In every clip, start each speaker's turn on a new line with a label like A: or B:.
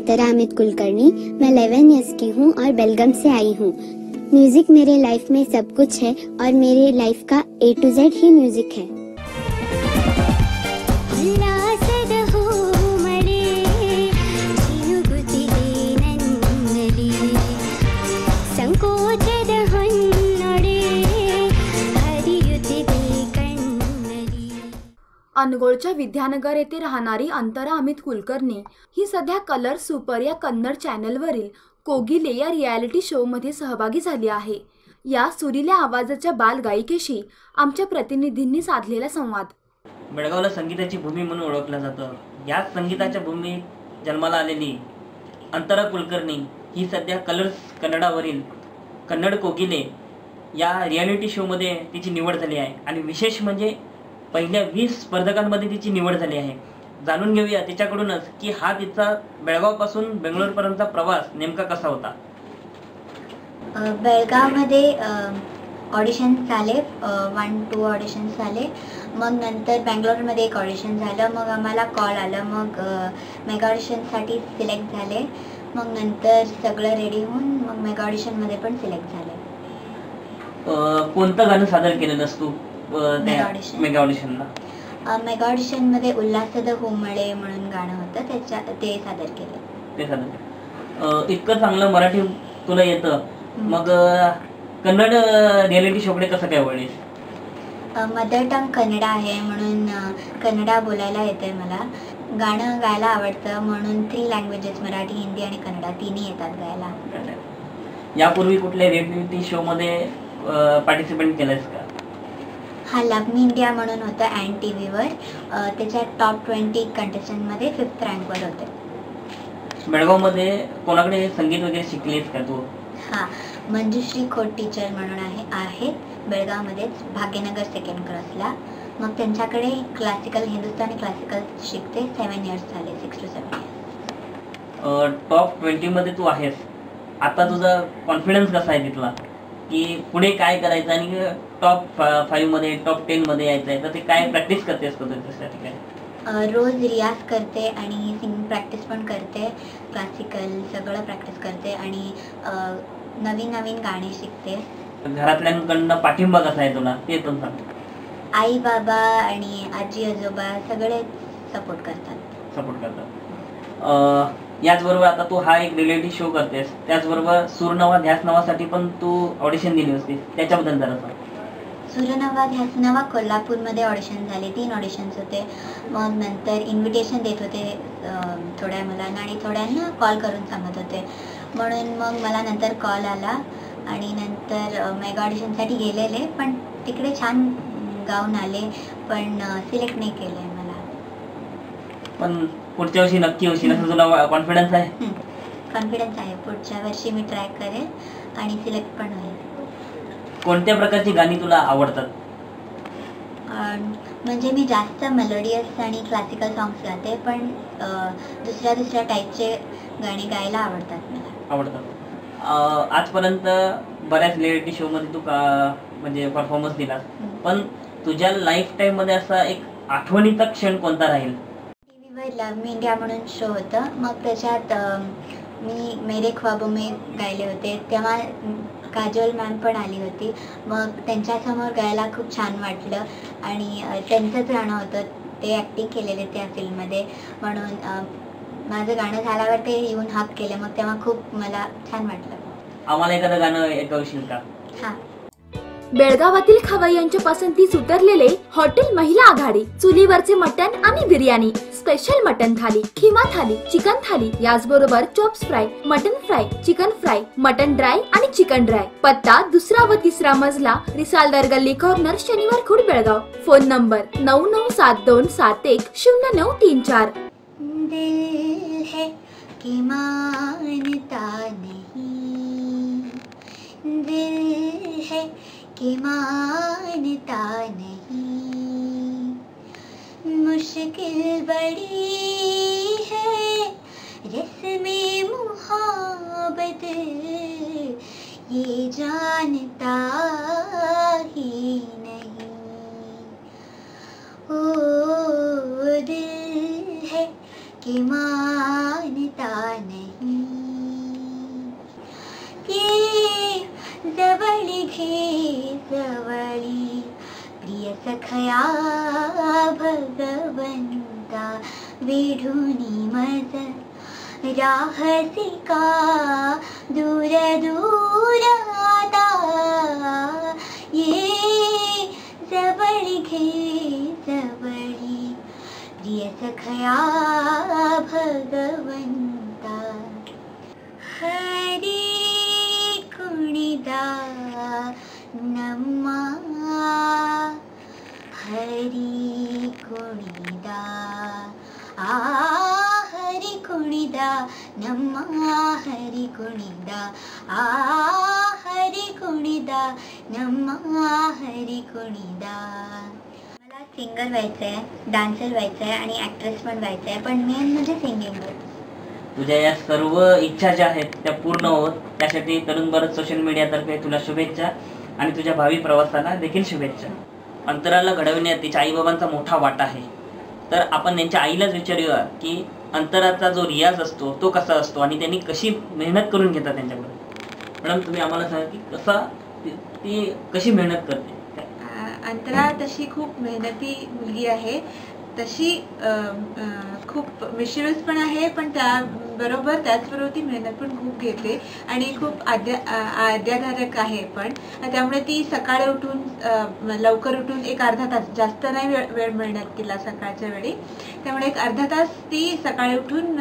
A: अंतरा अमित कुलकर्णी। मैं 11 ईयर्स की हूँ और बेलगम से आई हूँ। म्यूज़िक मेरे लाइफ में सब कुछ है और मेरे लाइफ का ए टू जेड ही म्यूज़िक है।
B: अनगोळच्या विद्यानगर येथे राहणारी अंतरा अमित कुलकर्णी ही सध्या कलर सुपर या कन्नड चॅनलवरील कोगिले या रियालिटी शोमध्ये सहभागी झाली आहे. या सुरील्या आवाजाच्या बालगायिकेशी आमच्या प्रतिनिधींनी साधलेला संवाद.
C: बेळगावला संगीताची भूमी म्हणून ओळखलं जातं. याच संगीताच्या भूमीत जन्माला आलेली अंतरा कुलकर्णी ही सध्या कलर्स कन्नडावरील कन्नड कोगिले या रियालिटी शोमध्ये तिची निवड झाली आहे. आणि विशेष म्हणजे पहिल्या वीस स्पर्धकांमध्ये तिची निवड झाली आहे. जाणून घेऊया तिच्याकडूनच की हा तिचा बेळगावपासून बेंगलोरपर्यंतचा प्रवास नेमका कसा होता?
D: बेळगावमध्ये ऑडिशन झाले. वन टू ऑडिशन्स झाले. मग नंतर बँगलोरमध्ये एक ऑडिशन झालं. मग आम्हाला कॉल आलं. मग मेगा ऑडिशनसाठी सिलेक्ट झाले. मग नंतर सगळं रेडी होऊन मग मेगा ऑडिशनमध्ये पण सिलेक्ट झाले.
C: कोणतं गाणं सादर केलेलंस तू?
D: मेगा
C: ऑडिशनला.
D: मेगा ऑडिशनमध्ये उल्हासद होमळे म्हणून गाणं होतं त्याच्या ते सादर केलं.
C: ते सादर इतकं चांगलं मराठी तुला येतं. मग कन्नड रियालिटी शोकडे कसं काय वळलीस
D: मदर टंग कन्नडा आहे म्हणून कन्नडा बोलायला येते मला. गाणं गायला आवडतं म्हणून थ्री लँग्वेजेस मराठी हिंदी आणि कन्नडा तिन्ही येतात गायला.
C: यापूर्वी कुठल्या रियालिटी शो मध्ये पार्टिसिपेट केलंस का?
D: हा लव मी इंडिया म्हणून होतं अँड टी व्हीवर त्याच्यात टॉप ट्वेंटी कंटेस्टंटमध्ये फिफ्थ रँकवर होते.
C: बेळगावमध्ये कोणाकडे संगीत वगैरे शिकलीस का तू?
D: हां मंजुश्री खोट टीचर म्हणून आहे आहेत बेळगावमध्येच भाग्यनगर सेकंड क्रॉसला मग त्यांच्याकडे क्लासिकल हिंदुस्थानी क्लासिकल शिकते सेवन इयर्स झाले six two seven years
C: top ट्वेंटीमध्ये तू आहेस. आता तुझा कॉन्फिडन्स कसा आहे तिथला? की पुढे काय करायचं आणि टॉप फाईव्हमध्ये टॉप टेनमध्ये यायचं आहे तर ते काय प्रॅक्टिस करतेस का तू त्यासाठी काय
D: अ, रोज रियाज करते आणि सिंगिंग प्रॅक्टिस पण करते. क्लासिकल सगळं प्रॅक्टिस करते आणि नवीन नवीन गाणी शिकते.
C: घरातल्यांकडनं पाठिंबा कसा आहे तुला? ते पण सांग.
D: आई बाबा आणि आजी आजोबा सगळे सपोर्ट करतात.
C: सपोर्ट करतात. याचबरोबर आता तू हा एक रिलेटिव्ह शो करतेस. त्याचबरोबर सूरनवा ध्यास नावासाठी पण तू ऑडिशन दिली होती त्याच्याबद्दल जरा सांग.
D: सूर्यनवा ध्यासनवा कोल्हापूरमध्ये ऑडिशन झाले. तीन ऑडिशन्स होते. मग नंतर इन्व्हिटेशन देत होते थोड्या मुलांना आणि थोड्यांना कॉल करून सांगत होते. म्हणून मग मला नंतर कॉल आला आणि नंतर मेगा ऑडिशनसाठी गेलेले पण तिकडे छान गाऊन आले पण सिलेक्ट नाही केलं मला.
C: पण पुढच्या वर्षी नक्की होशील असं तुला कॉन्फिडन्स आहे?
D: कॉन्फिडन्स आहे. पुढच्या वर्षी मी ट्राय करेल आणि सिलेक्ट पण होईल.
C: कोणत्या प्रकारची गाणी तुला आवडतात?
D: म्हणजे मी जास्त मेलोडियस आणि क्लासिकल सॉंग्स गाते पण दुसऱ्या दुसऱ्या टाईपचे गाणी गायला आवडतात मला.
C: आवडतात. आजपर्यंत बऱ्याच रियालिटी शो मध्ये तू का म्हणजे परफॉर्मन्स दिलास पण तुझ्या लाईफ टाईममध्ये असा एक आठवणीचा क्षण कोणता राहील?
D: टी व्हीवर लव मी इंडिया म्हणून शो होतं. मग त्याच्यात मी मेरे ख्वाबो में गायले होते. तेव्हा काजोल मॅम पण आली होती. मग त्यांच्यासमोर गायला खूप छान वाटलं आणि त्यांचंच गाणं होतं. ते ॲक्टिंग केलेले त्या फिल्ममध्ये म्हणून माझं गाणं झाल्यावर ते येऊन हक केले. मग तेव्हा खूप मला छान वाटलं.
C: आम्हाला एखादं गाणं ऐकवशील का?
D: हां.
B: बेळगावातील खवय्यांच्या पसंतीस उतरलेले हॉटेल महिला आघाडी चुलीवरचे मटण आणि biryani special mutton thali keema thali chicken thali याचबरोबर chops fry mutton fry chicken fry mutton dry आणि चिकन ड्राय पत्ता दुसरा व तिसरा मजला रिसालदार गल्ली कॉर्नर शनिवार खुड बेळगाव. फोन नंबर नऊ नऊ सात दोन सात एक शून्य नऊ तीन चार.
D: दिल है कि मानता नहीं। दिल है कि मानता नहीं। मुश्किल बड़ी है रस्में मोहब्बत ये जानता ही नहीं। ओ दिल है कि माँ वरी प्रिय प्रियसखया भगवन्ता विधुनि राहसिका दूर दूर नम्मा हरी कुणिदा आ हरी कुणिदा नम्मा हरी कुणिदा आ हरी कुणिदा नम्मा हरी कुणिदा मला सिंगर व्हायचं आहे डान्सर व्हायचं आहे आणि ॲक्ट्रेस पण व्हायचं आहे पण मेन म्हणजे सिंगिंग.
C: तुझ्या या सर्व इच्छा ज्या आहेत त्या पूर्ण होत. त्यासाठी तरुण भारत सोशल मीडियातर्फे तुला शुभेच्छा आणि तुझ्या भावी प्रवासाला देखील शुभेच्छा. अंतराला घडविण्यात तिच्या आईबाबांचा मोठा वाटा आहे. तर आपण त्यांच्या आईलाच विचारूया की अंतराचा जो रियाज असतो तो कसा असतो आणि त्यांनी कशी मेहनत करून घेतात त्यांच्याकडे मॅडम तुम्ही आम्हाला सांगा की कसा ती- कशी मेहनत करते?
E: अंतरा तशी खूप मेहनती मुलगी आहे. तशी खूप मिशिरस पण आहे पण त्याबरोबर त्याचबरोबर ती मेहनत पण खूप घेते आणि खूप आद्या आद्याधारक आहे पण. त्यामुळे ती सकाळी उठून लवकर उठून एक अर्धा तास जास्त नाही वेळ वेळ मिळणार तिला सकाळच्या वेळी. त्यामुळे एक अर्धा तास ती सकाळी उठून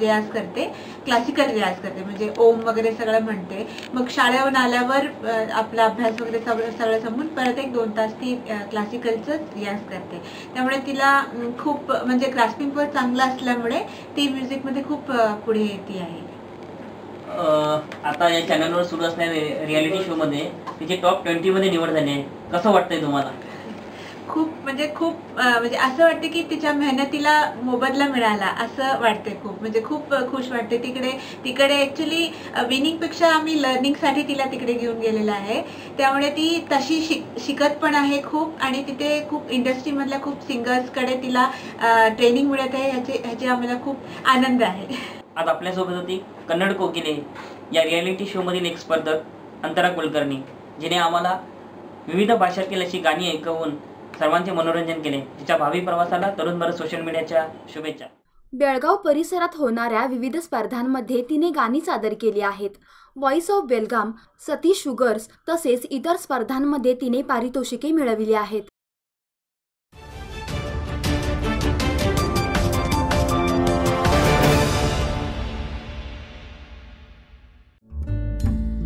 E: रियाज करते क्लासिकल रियाज करते म्हणजे ओम वगैरे सगळं म्हणते. मग शाळेहून आल्यावर आपला अभ्यास वगैरे सगळं सगळं संपून परत एक दोन तास ती क्लासिकलचं रियाज करते. त्यामुळे तिला खूप म्हणजे ग्रास्पिंग पण चांगला असल्यामुळे ती म्युझिकमध्ये खूप पुढे येते आहे.
C: आता या चॅनलवर सुरू असणाऱ्या रियालिटी शो मध्ये तिची टॉप ट्वेंटी मध्ये निवड झाली आहे. कसं वाटतंय तुम्हाला?
E: खूप म्हणजे खूप म्हणजे असं वाटते की तिच्या मेहनतीला मोबदला मिळाला असं वाटते खूप. म्हणजे खूप खुश वाटते तिकडे तिकडे ॲक्च्युली विनिंगपेक्षा आम्ही लर्निंगसाठी तिला तिकडे घेऊन गेलेलं आहे. त्यामुळे ती तशी शिक शिकत पण आहे खूप आणि तिथे खूप इंडस्ट्रीमधल्या खूप सिंगर्सकडे तिला ट्रेनिंग मिळत आहे ह्याचे ह्याचे आम्हाला खूप आनंद आहे.
C: आज आपल्यासोबत होती कन्नड कोकिले या रियालिटी शोमधील एक स्पर्धक अंतरा कुलकर्णी जिने आम्हाला विविध भाषातील अशी गाणी ऐकवून सर्वांचे मनोरंजन केले. तिच्या भावी प्रवासाला तरुण भारत सोशल मीडियाच्या शुभेच्छा.
B: बेळगाव परिसरात होणाऱ्या विविध स्पर्धांमध्ये तिने गाणी सादर केली आहेत. Voice of Belgaum Sati sugars तसेच इतर स्पर्धांमध्ये तिने पारितोषिके मिळविली आहेत.